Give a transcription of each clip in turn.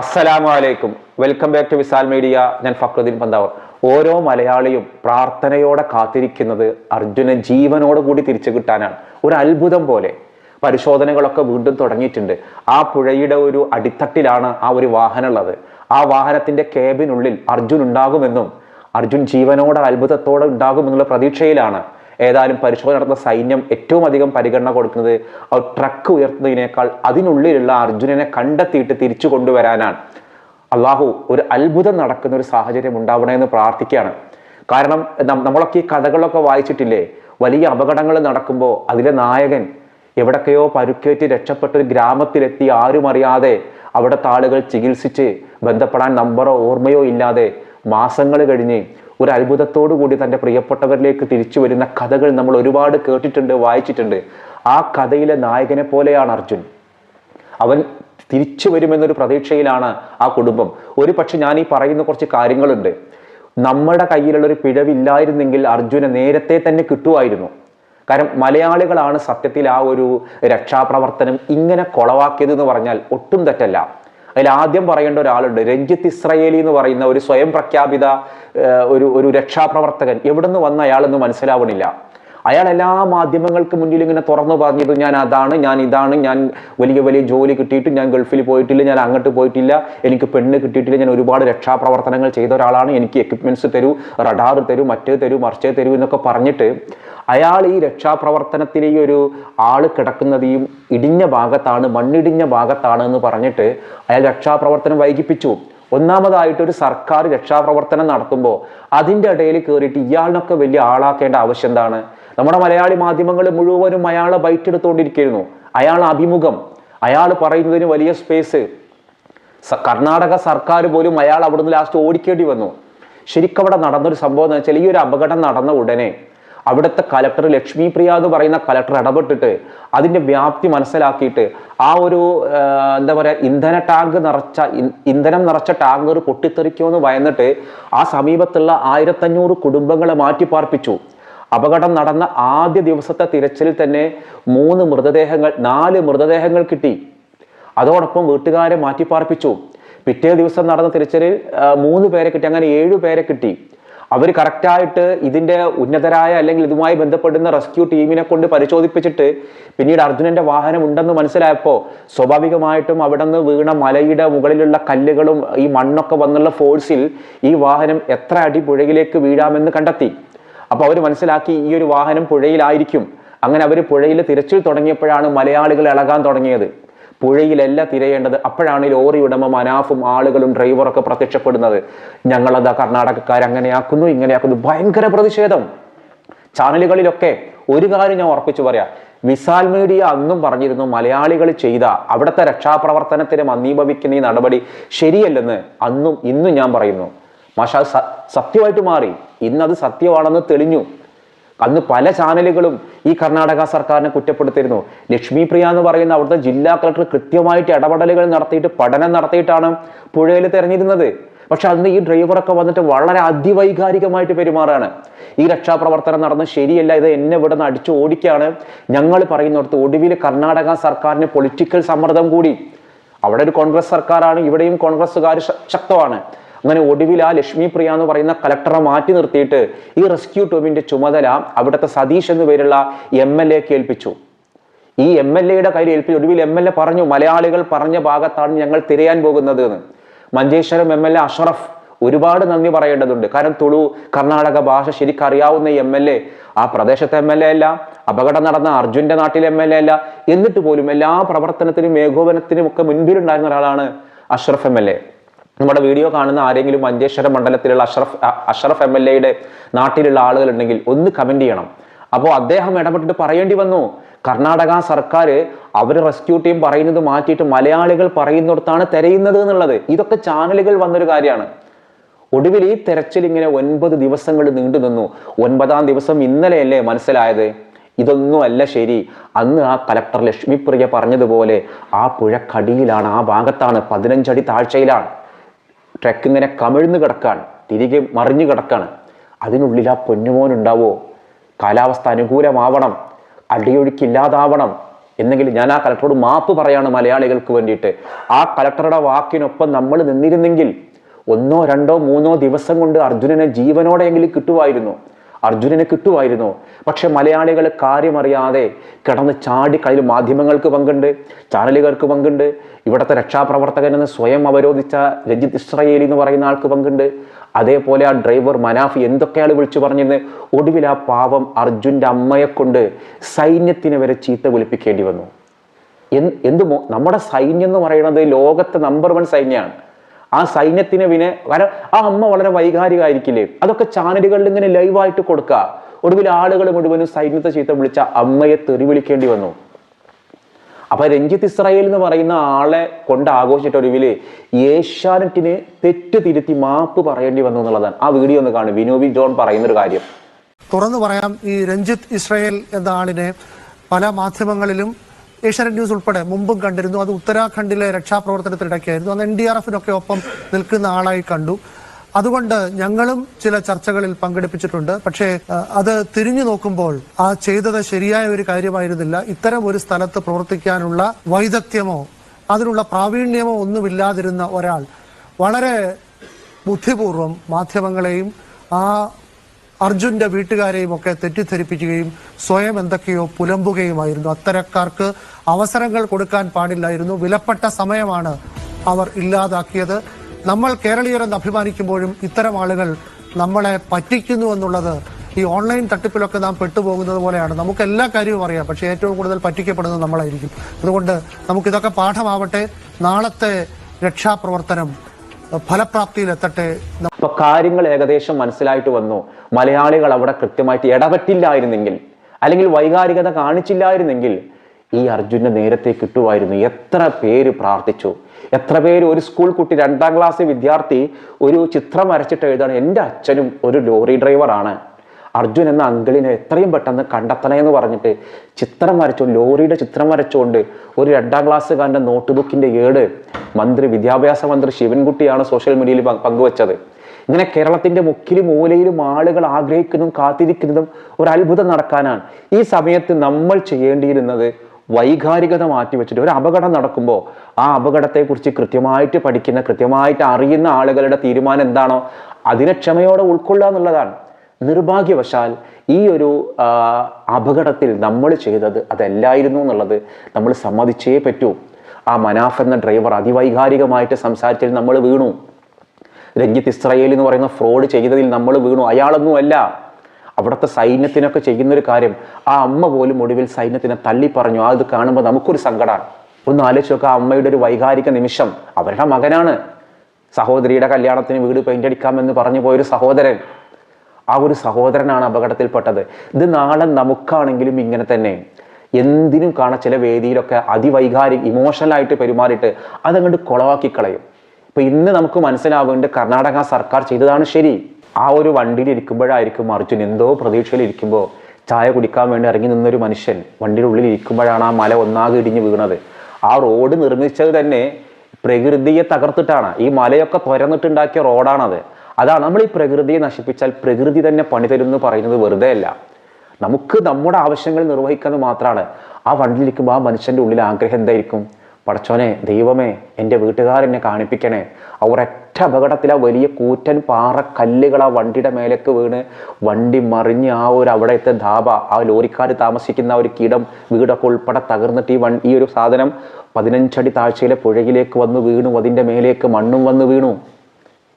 അസ്സലാമു അലൈക്കും. Welcome back to Wisal media ഞാൻ ഫക്രുദ്ദീൻ പന്താവർ. ഓരോ മലയാളിയും പ്രാർത്ഥനയോടെ കാത്തിരിക്കുന്നത് അർജുനൻ ജീവനോട് കൂടി തിരിച്ചു കിട്ടാനാണ്. ഒരു അത്ഭുതം പോലെ പരിശോധനകളൊക്കെ വീണ്ടും തുടങ്ങിയിട്ടുണ്ട്. ആ പുഴയുടെ ഒരു അടിത്തട്ടിലാണ് ആ ഒരു വാഹനം ഉള്ളത് ആ വാഹനത്തിന്റെ കേബിനുള്ളിൽ അർജുൻ ഉണ്ടാകുമെന്നും അർജുൻ ജീവനോടെ അത്ഭുതത്തോടെ ഉണ്ടാകുമെന്നുള്ള പ്രതീക്ഷയിലാണ് ഏതായാലും പരിശോധന നടത്തുന്ന സൈന്യം ഏറ്റവും അധികം പരിഗണന കൊടുക്കുന്നത് ആ ട്രക്ക് ഉയർത്തുന്നതിനേക്കാൾ അതിനുള്ളിലുള്ള അർജുനനെ കണ്ടെത്തിയിട്ട് തിരിച്ചു കൊണ്ടുവരാനാണ്. അള്ളാഹു ഒരു അത്ഭുതം നടക്കുന്ന ഒരു സാഹചര്യം ഉണ്ടാവണമെന്ന് പ്രാർത്ഥിക്കുകയാണ്. കാരണം നമ്മളൊക്കെ ഈ കഥകളൊക്കെ വായിച്ചിട്ടില്ലേ? വലിയ അപകടങ്ങൾ നടക്കുമ്പോൾ അതിലെ നായകൻ എവിടൊക്കെയോ പരുക്കേറ്റ് രക്ഷപ്പെട്ട ഒരു ഗ്രാമത്തിലെത്തി ആരും അറിയാതെ അവിടുത്തെ ആളുകൾ ചികിത്സിച്ച് ബന്ധപ്പെടാൻ നമ്പറോ ഓർമ്മയോ ഇല്ലാതെ മാസങ്ങൾ കഴിഞ്ഞ് ഒരു അത്ഭുതത്തോടു കൂടി തന്റെ പ്രിയപ്പെട്ടവരിലേക്ക് തിരിച്ചു വരുന്ന കഥകൾ നമ്മൾ ഒരുപാട് കേട്ടിട്ടുണ്ട് വായിച്ചിട്ടുണ്ട്. ആ കഥയിലെ നായകനെ പോലെയാണ് അർജുൻ. അവൻ തിരിച്ചു വരുമെന്നൊരു പ്രതീക്ഷയിലാണ് ആ കുടുംബം. ഒരു പക്ഷെ ഞാൻ ഈ പറയുന്ന കുറച്ച് കാര്യങ്ങളുണ്ട്. നമ്മുടെ കയ്യിലുള്ള ഒരു പിഴവില്ലായിരുന്നെങ്കിൽ അർജുനെ നേരത്തെ തന്നെ കിട്ടുമായിരുന്നു. കാരണം മലയാളികളാണ് സത്യത്തിൽ ആ ഒരു രക്ഷാപ്രവർത്തനം ഇങ്ങനെ കൊളവാക്കിയത് എന്ന് പറഞ്ഞാൽ ഒട്ടും തെറ്റല്ല. അതിൽ ആദ്യം പറയേണ്ട ഒരാളുണ്ട്. രഞ്ജിത്ത് ഇസ്രയേലി എന്ന് പറയുന്ന ഒരു സ്വയം പ്രഖ്യാപിത ഒരു ഒരു രക്ഷാപ്രവർത്തകൻ. എവിടെ നിന്ന് വന്ന അയാളെന്ന് മനസ്സിലാവണില്ല. അയാൾ എല്ലാ മാധ്യമങ്ങൾക്ക് മുന്നിൽ ഇങ്ങനെ തുറന്നു പറഞ്ഞത് ഞാൻ അതാണ് ഞാൻ ഇതാണ് ഞാൻ വലിയ വലിയ ജോലി കിട്ടിയിട്ട് ഞാൻ ഗൾഫിൽ പോയിട്ടില്ല ഞാൻ അങ്ങോട്ട് പോയിട്ടില്ല എനിക്ക് പെണ്ണ് കിട്ടിയിട്ടില്ല ഞാൻ ഒരുപാട് രക്ഷാപ്രവർത്തനങ്ങൾ ചെയ്ത ഒരാളാണ് എനിക്ക് എക്യുപ്മെന്റ്സ് തരൂ റഡാർ തരൂ മറ്റേ തരൂ മറിച്ചേ തരൂ എന്നൊക്കെ പറഞ്ഞിട്ട് അയാൾ ഈ രക്ഷാപ്രവർത്തനത്തിലെ ഈ ഒരു ആൾ കിടക്കുന്നത് ഈ ഇടിഞ്ഞ ഭാഗത്താണ് മണ്ണിടിഞ്ഞ ഭാഗത്താണ് എന്ന് പറഞ്ഞിട്ട് അയാൾ രക്ഷാപ്രവർത്തനം വൈകിപ്പിച്ചു. ഒന്നാമതായിട്ട് ഒരു സർക്കാർ രക്ഷാപ്രവർത്തനം നടത്തുമ്പോൾ അതിന്റെ ഇടയിൽ കയറിയിട്ട് ഇയാളിനൊക്കെ വലിയ ആളാക്കേണ്ട ആവശ്യം എന്താണ്? നമ്മുടെ മലയാളി മാധ്യമങ്ങൾ മുഴുവനും അയാളെ ബൈറ്റെടുത്തുകൊണ്ടിരിക്കുന്നു അയാൾ അഭിമുഖം. അയാൾ പറയുന്നതിന് വലിയ സ്പേസ് കർണാടക സർക്കാർ പോലും അയാൾ അവിടുന്ന് ലാസ്റ്റ് ഓടിക്കേണ്ടി വന്നു. ശരിക്കും അവിടെ നടന്നൊരു സംഭവം എന്ന് വെച്ചാൽ ഈ ഒരു അപകടം നടന്ന ഉടനെ അവിടുത്തെ കലക്ടർ ലക്ഷ്മി പ്രിയ എന്ന് പറയുന്ന കലക്ടർ ഇടപെട്ടിട്ട് അതിന്റെ വ്യാപ്തി മനസ്സിലാക്കിയിട്ട് ആ ഒരു എന്താ പറയുക ഇന്ധന ടാങ്ക് നിറച്ച ഇന്ധനം നിറച്ച ടാങ്കർ പൊട്ടിത്തെറിക്കുമെന്ന് ഭയന്നിട്ട് ആ സമീപത്തുള്ള ആയിരത്തഞ്ഞൂറ് കുടുംബങ്ങളെ മാറ്റിപ്പാർപ്പിച്ചു. അപകടം നടന്ന ആദ്യ ദിവസത്തെ തിരച്ചിലിൽ തന്നെ മൂന്ന് മൃതദേഹങ്ങൾ നാല് മൃതദേഹങ്ങൾ കിട്ടി. അതോടൊപ്പം വീട്ടുകാരെ മാറ്റിപ്പാർപ്പിച്ചു. പിറ്റേ ദിവസം നടന്ന തിരച്ചിലിൽ മൂന്ന് പേരെ കിട്ടി അങ്ങനെ ഏഴു പേരെ കിട്ടി. അവർ കറക്റ്റായിട്ട് ഇതിന്റെ ഉന്നതരായ അല്ലെങ്കിൽ ഇതുമായി ബന്ധപ്പെടുന്ന റെസ്ക്യൂ ടീമിനെ കൊണ്ട് പരിശോധിപ്പിച്ചിട്ട് പിന്നീട് അർജുനന്റെ വാഹനം ഉണ്ടെന്ന് മനസ്സിലായപ്പോൾ സ്വാഭാവികമായിട്ടും അവിടെ നിന്ന് വീണ മലയുടെ മുകളിലുള്ള കല്ലുകളും ഈ മണ്ണൊക്കെ വന്നുള്ള ഫോഴ്സിൽ ഈ വാഹനം എത്ര അടി പുഴയിലേക്ക് വീഴാമെന്ന് കണ്ടെത്തി. അപ്പൊ അവർ മനസ്സിലാക്കി ഈ ഒരു വാഹനം പുഴയിലായിരിക്കും. അങ്ങനെ അവർ പുഴയിൽ തിരച്ചിൽ തുടങ്ങിയപ്പോഴാണ് മലയാളികൾ ഇളകാൻ തുടങ്ങിയത്. പുഴയിലല്ല തിരയേണ്ടത്. അപ്പോഴാണ് ലോറി ഉടമ മനാഫും ആളുകളും ഡ്രൈവറൊക്കെ പ്രത്യക്ഷപ്പെടുന്നത്. ഞങ്ങളതാ കർണാടകക്കാർ അങ്ങനെയാക്കുന്നു ഇങ്ങനെയാക്കുന്നു. ഭയങ്കര പ്രതിഷേധം. ചാനലുകളിലൊക്കെ ഒരു കാര്യം ഞാൻ ഉറപ്പിച്ചു പറയാം. വിസാൽ മീഡിയ അന്നും പറഞ്ഞിരുന്നു മലയാളികൾ ചെയ്ത അവിടുത്തെ രക്ഷാപ്രവർത്തനത്തിന് മന്ദീഭവിക്കുന്ന ഈ നടപടി ശരിയല്ലെന്ന് അന്നും ഇന്നും ഞാൻ പറയുന്നു. മാഷാ സത്യമായിട്ട് മാറി. ഇന്നത് സത്യമാണെന്ന് തെളിഞ്ഞു. അന്ന് പല ചാനലുകളും ഈ കർണാടക സർക്കാരിനെ കുറ്റപ്പെടുത്തിയിരുന്നു. ലക്ഷ്മി പ്രിയ എന്ന് പറയുന്ന അവിടുത്തെ ജില്ലാ കളക്ടർ കൃത്യമായിട്ട് ഇടപെടലുകൾ നടത്തിയിട്ട് പഠനം നടത്തിയിട്ടാണ് പുഴയിൽ തെരഞ്ഞിരുന്നത്. പക്ഷെ അന്ന് ഈ ഡ്രൈവറൊക്കെ വന്നിട്ട് വളരെ അതിവൈകാരികമായിട്ട് പെരുമാറാണ്. ഈ രക്ഷാപ്രവർത്തനം നടന്ന് ശരിയല്ല ഇത് എന്നെ ഇവിടെ നിന്ന് അടിച്ചു ഓടിക്കാണ്. ഞങ്ങൾ പറയുന്നിടത്ത് ഒടുവിൽ കർണാടക സർക്കാരിന് പൊളിറ്റിക്കൽ സമ്മർദ്ദം കൂടി. അവിടെ ഒരു കോൺഗ്രസ് സർക്കാരാണ് ഇവിടെയും കോൺഗ്രസ്സുകാർ ശക്തമാണ്. അങ്ങനെ ഒടുവിൽ ആ ലക്ഷ്മി പ്രിയ എന്ന് പറയുന്ന കലക്ടറെ മാറ്റി നിർത്തിയിട്ട് ഈ റെസ്ക്യൂ ടീമിന്റെ ചുമതല അവിടുത്തെ സതീഷ് എന്ന് പേരുള്ള എം എൽ എ കേൾപ്പിച്ചു ഈ എം എൽ എയുടെ കയ്യിൽ ഏൽപ്പിച്ചു ഒടുവിൽ എം എൽ എ പറഞ്ഞു മലയാളികൾ പറഞ്ഞ ഭാഗത്താണ് ഞങ്ങൾ തിരയാൻ പോകുന്നത് എന്ന്. Manjeshwaram M L A Ashraf ഒരുപാട് നന്ദി പറയേണ്ടതുണ്ട്. കാരണം തുളു കർണാടക ഭാഷ ശരിക്കറിയാവുന്ന എം എൽ എ ആ പ്രദേശത്തെ എം എൽ എ അല്ല അപകടം നടന്ന അർജുന്റെ നാട്ടിലെ എം എൽ എ അല്ല എന്നിട്ട് പോലും എല്ലാ പ്രവർത്തനത്തിനും ഏകോപനത്തിനും ഒക്കെ മുൻപിലുണ്ടായിരുന്ന ഒരാളാണ് അഷ്റഫ് എം എൽ എ നമ്മുടെ വീഡിയോ കാണുന്ന ആരെങ്കിലും മഞ്ചേശ്വര മണ്ഡലത്തിലുള്ള അഷ്റഫ് അഷറഫ് എം എൽ എയുടെ നാട്ടിലുള്ള ആളുകളുണ്ടെങ്കിൽ ഒന്ന് കമന്റ് ചെയ്യണം. അപ്പോൾ അദ്ദേഹം ഇടപെട്ടിട്ട് പറയേണ്ടി വന്നു. കർണാടക സർക്കാർ അവർ റെസ്ക്യൂ ടീം പറയുന്നത് മാറ്റിയിട്ട് മലയാളികൾ പറയുന്നിടത്താണ് തിരയുന്നത് എന്നുള്ളത്. ഇതൊക്കെ ചാനലുകൾ വന്നൊരു കാര്യമാണ്. ഒടുവിൽ ഈ തെരച്ചിൽ ഇങ്ങനെ ഒൻപത് ദിവസങ്ങൾ നീണ്ടു നിന്നു. ഒൻപതാം ദിവസം ഇന്നലെയല്ലേ മനസ്സിലായത്? ഇതൊന്നും അല്ല ശരി. അന്ന് ആ കലക്ടർ ലക്ഷ്മിപ്രിയ പറഞ്ഞതുപോലെ ആ പുഴക്കടിയിലാണ് ആ ഭാഗത്താണ് പതിനഞ്ചടി താഴ്ചയിലാണ്. ട്രക്ക് ഇങ്ങനെ കമിഴ്ന്ന് കിടക്കാണ് തിരികെ മറിഞ്ഞു കിടക്കാണ്. അതിനുള്ളിൽ ആ പൊന്നുമോൻ ഉണ്ടാവോ? കാലാവസ്ഥ അനുകൂലമാവണം അടിയൊഴുക്കില്ലാതാവണം എന്നെങ്കിൽ ഞാൻ ആ കലക്ടറോട് മാപ്പ് പറയാണ് മലയാളികൾക്ക് വേണ്ടിയിട്ട്. ആ കലക്ടറുടെ വാക്കിനൊപ്പം നമ്മൾ നിന്നിരുന്നെങ്കിൽ ഒന്നോ രണ്ടോ മൂന്നോ ദിവസം കൊണ്ട് അർജുനനെ ജീവനോടെയെങ്കിലും കിട്ടുമായിരുന്നു. അർജുനന് കിട്ടുമായിരുന്നു. പക്ഷെ മലയാളികൾ കാര്യമറിയാതെ കിടന്ന് ചാടി കളിയിൽ മാധ്യമങ്ങൾക്ക് പങ്കുണ്ട് ചാനലുകൾക്ക് പങ്കുണ്ട് ഇവിടുത്തെ രക്ഷാപ്രവർത്തകൻ എന്ന് സ്വയം അവരോധിച്ച രജിത് ഇസ്രയേലി എന്ന് പറയുന്ന ആൾക്ക് പങ്കുണ്ട്. അതേപോലെ ആ ഡ്രൈവർ മനാഫി എന്തൊക്കെയാണ് വിളിച്ചു പറഞ്ഞിരുന്നത് ഒടുവിൽ ആ പാവം അർജുന്റെ അമ്മയെ കൊണ്ട് സൈന്യത്തിനെ വരെ ചീത്ത വിളിപ്പിക്കേണ്ടി വന്നു. എന്ത് നമ്മുടെ സൈന്യം എന്ന് പറയുന്നത് ലോകത്തെ നമ്പർ വൺ സൈന്യമാണ് ആ സൈന്യത്തിന് പിന്നെ വര ആ അമ്മ വളരെ വൈകാരികമായിരിക്കില്ലേ? അതൊക്കെ ചാനലുകളിൽ ഇങ്ങനെ ലൈവായിട്ട് കൊടുക്കുക. ഒടുവിൽ ആളുകൾ മുഴുവനും സൈന്യത്തെ ചീത്ത വിളിച്ച അമ്മയെ തെറി വിളിക്കേണ്ടി വന്നു. അപ്പൊ രഞ്ജിത്ത് ഇസ്രായേൽ എന്ന് പറയുന്ന ആളെ കൊണ്ട് ആഘോഷിച്ചിട്ട് ഒടുവിൽ ഏഷ്യാനെറ്റിന് തെറ്റ് തിരുത്തി മാപ്പ് പറയേണ്ടി വന്നു എന്നുള്ളതാണ്. ആ വീഡിയോ ഒന്ന് കാണും. വിനോബി ജോൺ പറയുന്ന ഒരു കാര്യം. തുറന്നു പറയാം ഈ രഞ്ജിത്ത് ഇസ്രായേൽ എന്ന ആളിനെ പല മാധ്യമങ്ങളിലും ഏഷ്യാനെറ്റ് ന്യൂസ് ഉൾപ്പെടെ മുമ്പും കണ്ടിരുന്നു. അത് ഉത്തരാഖണ്ഡിലെ രക്ഷാപ്രവർത്തനത്തിനിടയ്ക്കായിരുന്നു. അന്ന് എൻ ഡി ആർ എഫിനൊക്കെ ഒപ്പം നിൽക്കുന്ന ആളായി കണ്ടു. അതുകൊണ്ട് ഞങ്ങളും ചില ചർച്ചകളിൽ പങ്കെടുപ്പിച്ചിട്ടുണ്ട്. പക്ഷേ അത് തിരിഞ്ഞു നോക്കുമ്പോൾ ആ ചെയ്തത് ശരിയായ ഒരു കാര്യമായിരുന്നില്ല. ഇത്തരം ഒരു സ്ഥലത്ത് പ്രവർത്തിക്കാനുള്ള വൈദഗ്ധ്യമോ അതിനുള്ള പ്രാവീണ്യമോ ഒന്നുമില്ലാതിരുന്ന ഒരാൾ വളരെ ബുദ്ധിപൂർവം മാധ്യമങ്ങളെയും ആ അർജുന്റെ വീട്ടുകാരെയും ഒക്കെ തെറ്റിദ്ധരിപ്പിക്കുകയും സ്വയം എന്തൊക്കെയോ പുലമ്പുകയുമായിരുന്നു. അത്തരക്കാർക്ക് അവസരങ്ങൾ കൊടുക്കാൻ പാടില്ലായിരുന്നു. വിലപ്പെട്ട സമയമാണ് അവർ ഇല്ലാതാക്കിയത്. നമ്മൾ കേരളീയരെന്ന് അഭിമാനിക്കുമ്പോഴും ഇത്തരം ആളുകൾ നമ്മളെ പറ്റിക്കുന്നു എന്നുള്ളത് ഈ ഓൺലൈൻ തട്ടിപ്പിലൊക്കെ നാം പെട്ടുപോകുന്നത് പോലെയാണ്. നമുക്ക് എല്ലാ കാര്യവും അറിയാം. പക്ഷേ ഏറ്റവും കൂടുതൽ പറ്റിക്കപ്പെടുന്നത് നമ്മളായിരിക്കും. അതുകൊണ്ട് നമുക്കിതൊക്കെ പാഠമാവട്ടെ. നാളത്തെ രക്ഷാപ്രവർത്തനം ഫലപ്രാപ്തിയിലെത്തട്ടെ. അപ്പൊ കാര്യങ്ങൾ ഏകദേശം മനസ്സിലായിട്ട് വന്നു. മലയാളികൾ അവിടെ കൃത്യമായിട്ട് ഇടപെട്ടില്ലായിരുന്നെങ്കിൽ അല്ലെങ്കിൽ വൈകാരികത കാണിച്ചില്ലായിരുന്നെങ്കിൽ ഈ അർജുനെ നേരത്തെ കിട്ടുമായിരുന്നു എത്ര പേര് പ്രാർത്ഥിച്ചു. എത്ര പേര് ഒരു സ്കൂൾ കുട്ടി രണ്ടാം ക്ലാസ് വിദ്യാർത്ഥി ഒരു ചിത്രം വരച്ചിട്ട് എഴുതാണ്. എന്റെ അച്ഛനും ഒരു ലോറി ഡ്രൈവറാണ് അർജുൻ എന്ന അങ്കിളിനെ എത്രയും പെട്ടെന്ന് കണ്ടെത്തണേ എന്ന് പറഞ്ഞിട്ട് ചിത്രം വരച്ചു. ലോറിയുടെ ചിത്രം വരച്ചുകൊണ്ട് ഒരു രണ്ടാം ക്ലാസ്സുകാരന്റെ നോട്ട് ബുക്കിന്റെ ഏട് മന്ത്രി വിദ്യാഭ്യാസ മന്ത്രി ശിവൻകുട്ടിയാണ് സോഷ്യൽ മീഡിയയിൽ പങ്ക് പങ്കുവച്ചത്. ഇങ്ങനെ കേരളത്തിന്റെ മുക്കിലും മൂലയിലും ആളുകൾ ആഗ്രഹിക്കുന്നതും കാത്തിരിക്കുന്നതും ഒരു അത്ഭുതം നടക്കാനാണ്. ഈ സമയത്ത് നമ്മൾ ചെയ്യേണ്ടിയിരുന്നത് വൈകാരികത മാറ്റി വെച്ചിട്ട് ഒരു അപകടം നടക്കുമ്പോൾ ആ അപകടത്തെക്കുറിച്ച് കൃത്യമായിട്ട് പഠിക്കുന്ന കൃത്യമായിട്ട് അറിയുന്ന ആളുകളുടെ തീരുമാനം എന്താണോ അതിനെ ക്ഷമയോടെ ഉൾക്കൊള്ളുക എന്നുള്ളതാണ്. നിർഭാഗ്യവശാൽ ഈ ഒരു അപകടത്തിൽ നമ്മൾ ചെയ്തത് അതല്ലായിരുന്നു എന്നുള്ളത് നമ്മൾ സമ്മതിച്ചേ പറ്റൂ. ആ മനാഫ് എന്ന ഡ്രൈവർ അതിവൈകാരികമായിട്ട് സംസാരിച്ചതിൽ നമ്മൾ വീണു. രഞ്ജിത്ത് ഇസ്രയേൽ എന്ന് പറയുന്ന ഫ്രോഡ് ചെയ്തതിൽ നമ്മൾ വീണു. അയാളൊന്നും അല്ല അവിടുത്തെ സൈന്യത്തിനൊക്കെ ചെയ്യുന്നൊരു കാര്യം ആ അമ്മ പോലും ഒടുവിൽ സൈന്യത്തിനെ തള്ളി പറഞ്ഞു. ഇത് കാണുമ്പോൾ നമുക്കൊരു സങ്കടമാണ് ഒന്ന് ആലോചിച്ച് നോക്കുക ആ അമ്മയുടെ ഒരു വൈകാരിക നിമിഷം. അവരുടെ മകനാണ്. സഹോദരിയുടെ കല്യാണത്തിന് വീട് പെയിന്റ് അടിക്കാമെന്ന് പറഞ്ഞു പോയൊരു സഹോദരൻ. ആ ഒരു സഹോദരനാണ് അപകടത്തിൽപ്പെട്ടത്. ഇത് നാളെ നമുക്കാണെങ്കിലും ഇങ്ങനെ തന്നെ. എന്തിനും കാണ ചില വേദിയിലൊക്കെ അതിവൈകാരിക ഇമോഷണലായിട്ട് പെരുമാറിയിട്ട് അതങ്ങോട്ട് കുളവാക്കി കളയും ഇപ്പൊ ഇന്ന് നമുക്ക് മനസ്സിലാവേണ്ടത് കർണാടക സർക്കാർ ചെയ്തതാണ് ശരി. ആ ഒരു വണ്ടിയിൽ ഇരിക്കുമ്പോഴായിരിക്കും അർജുൻ എന്തോ പ്രതീക്ഷയിൽ ഇരിക്കുമ്പോൾ ചായ കുടിക്കാൻ വേണ്ടി ഇറങ്ങി നിന്നൊരു മനുഷ്യൻ വണ്ടിയുടെ ഉള്ളിൽ ഇരിക്കുമ്പോഴാണ് ആ മല ഒന്നാകെ ഇടിഞ്ഞ് വീണത്. ആ റോഡ് നിർമ്മിച്ചത് തന്നെ പ്രകൃതിയെ തകർത്തിട്ടാണ്. ഈ മലയൊക്കെ തുരന്നിട്ടുണ്ടാക്കിയ റോഡാണത്. അതാണ് നമ്മൾ ഈ പ്രകൃതിയെ നശിപ്പിച്ചാൽ പ്രകൃതി തന്നെ പണി തരും എന്ന് പറയുന്നത് വെറുതെ അല്ല. നമുക്ക് നമ്മുടെ ആവശ്യങ്ങൾ നിർവഹിക്കുന്നത് മാത്രമാണ് ആ വണ്ടിയിലിരിക്കുമ്പോൾ ആ മനുഷ്യന്റെ ഉള്ളിൽ ആഗ്രഹം എന്തായിരിക്കും? പടച്ചോനെ ദൈവമേ എന്റെ വീട്ടുകാരെന്നെ കാണിപ്പിക്കണേ. ആ ഒരൊറ്റ അപകടത്തിലാ വലിയ കൂറ്റൻ പാറ കല്ലുകൾ ആ വണ്ടിയുടെ മേലേക്ക് വീണ് വണ്ടി മറിഞ്ഞ് ആ ഒരു അവിടത്തെ ധാബ ആ ലോറിക്കാർ താമസിക്കുന്ന ഒരു കീടം വീടൊക്കെ ഉൾപ്പെടെ തകർന്നിട്ട് ഈ വൺ ഈ ഒരു സാധനം പതിനഞ്ചടി താഴ്ചയിലെ പുഴയിലേക്ക് വന്ന് വീണു. അതിന്റെ മേലേക്ക് മണ്ണും വന്ന് വീണു.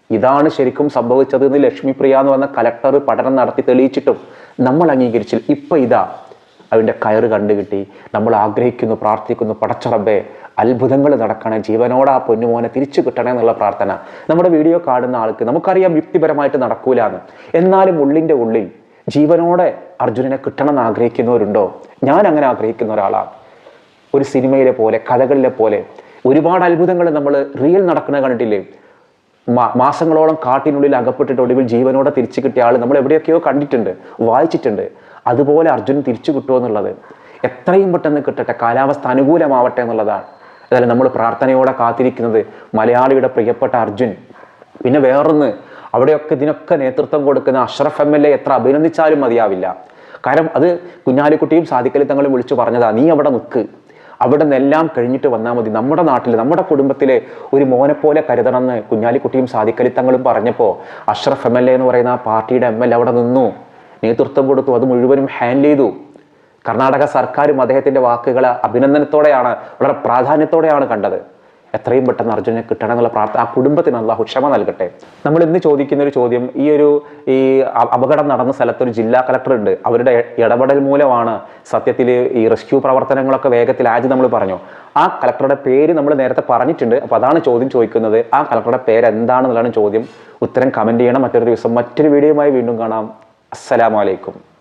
ഇതാണ് ശരിക്കും സംഭവിച്ചത് എന്ന് ലക്ഷ്മിപ്രിയ എന്ന് പറഞ്ഞ കലക്ടർ പഠനം നടത്തി തെളിയിച്ചിട്ടും നമ്മൾ അംഗീകരിച്ചില്ല. ഇപ്പം ഇതാ അതിന്റെ കയറ് കണ്ടുകിട്ടി. നമ്മൾ ആഗ്രഹിക്കുന്നു പ്രാർത്ഥിക്കുന്നു പടച്ചറബേ അത്ഭുതങ്ങൾ നടക്കണം ജീവനോട് ആ പൊന്നുമോനെ തിരിച്ചു കിട്ടണം എന്നുള്ള പ്രാർത്ഥന. നമ്മുടെ വീഡിയോ കാണുന്ന ആൾക്ക് നമുക്കറിയാം യുക്തിപരമായിട്ട് നടക്കൂല എന്ന് എന്നാലും ഉള്ളിന്റെ ഉള്ളിൽ ജീവനോടെ അർജുനനെ കിട്ടണം എന്ന് ആഗ്രഹിക്കുന്നവരുണ്ടോ? ഞാൻ അങ്ങനെ ആഗ്രഹിക്കുന്ന ഒരാളാണ്. ഒരു സിനിമയിലെ പോലെ കഥകളിലെ പോലെ ഒരുപാട് അത്ഭുതങ്ങൾ നമ്മൾ റിയൽ നടക്കുന്നത് കണ്ടിട്ടില്ലേ? മാസങ്ങളോളം കാട്ടിനുള്ളിൽ അകപ്പെട്ടിട്ട് ഒടുവിൽ ജീവനോടെ തിരിച്ചു കിട്ടിയ ആൾ നമ്മൾ എവിടെയൊക്കെയോ കണ്ടിട്ടുണ്ട് വായിച്ചിട്ടുണ്ട്. അതുപോലെ അർജുൻ തിരിച്ചു കിട്ടുമോ എന്നുള്ളത് എത്രയും പെട്ടെന്ന് കിട്ടട്ടെ കാലാവസ്ഥ അനുകൂലമാവട്ടെ എന്നുള്ളതാണ്. അതായത് നമ്മൾ പ്രാർത്ഥനയോടെ കാത്തിരിക്കുന്നത് മലയാളിയുടെ പ്രിയപ്പെട്ട അർജുൻ. പിന്നെ വേറൊന്ന് അവിടെയൊക്കെ ഇതിനൊക്കെ നേതൃത്വം കൊടുക്കുന്ന അഷ്റഫ് എം എൽ എ എത്ര അഭിനന്ദിച്ചാലും മതിയാവില്ല. കാരണം അത് കുഞ്ഞാലിക്കുട്ടിയും സാദിക്കലി തങ്ങളും വിളിച്ചു പറഞ്ഞതാ നീ അവിടെ നിൽക്ക് അവിടെ നിന്നെല്ലാം കഴിഞ്ഞിട്ട് വന്നാൽ മതി. നമ്മുടെ നാട്ടിൽ നമ്മുടെ കുടുംബത്തിലെ ഒരു മോനെ പോലെ കരുതണമെന്ന് കുഞ്ഞാലിക്കുട്ടിയും സാദിക്കലിത്തങ്ങളും പറഞ്ഞപ്പോൾ അഷ്റഫ് എം എൽ എ എന്ന് പറയുന്ന ആ പാർട്ടിയുടെ എം എൽ എ അവിടെ നിന്നു. നേതൃത്വം കൊടുത്തു. അത് മുഴുവനും ഹാൻഡിൽ ചെയ്തു. കർണാടക സർക്കാരും അദ്ദേഹത്തിന്റെ വാക്കുകൾ അഭിനന്ദനത്തോടെയാണ് വളരെ പ്രാധാന്യത്തോടെയാണ് കണ്ടത്. എത്രയും പെട്ടെന്ന് അർജുനെ കിട്ടണം എന്നുള്ള പ്രാർത്ഥന ആ കുടുംബത്തിന് അല്ലാഹു ക്ഷമ നൽകട്ടെ. നമ്മൾ ഇന്ന് ചോദിക്കുന്ന ഒരു ചോദ്യം ഈ ഒരു ഈ അപകടം നടന്ന സ്ഥലത്ത് ഒരു ജില്ലാ കളക്ടർ ഉണ്ട്. അവരുടെ ഇടപെടൽ മൂലമാണ് സത്യത്തിൽ ഈ റെസ്ക്യൂ പ്രവർത്തനങ്ങളൊക്കെ വേഗത്തിൽ ആദ്യം നമ്മൾ പറഞ്ഞു. ആ കളക്ടറുടെ പേര് നമ്മൾ നേരത്തെ പറഞ്ഞിട്ടുണ്ട്. അപ്പോൾ അതാണ് ചോദ്യം ചോദിക്കുന്നത്. ആ കളക്ടറുടെ പേര് എന്താണെന്നുള്ളതാണ് ചോദ്യം. ഉത്തരം കമന്റ് ചെയ്യണം. മറ്റൊരു ദിവസം മറ്റൊരു വീഡിയോയുമായി വീണ്ടും കാണാം. അസ്സലാമലൈക്കും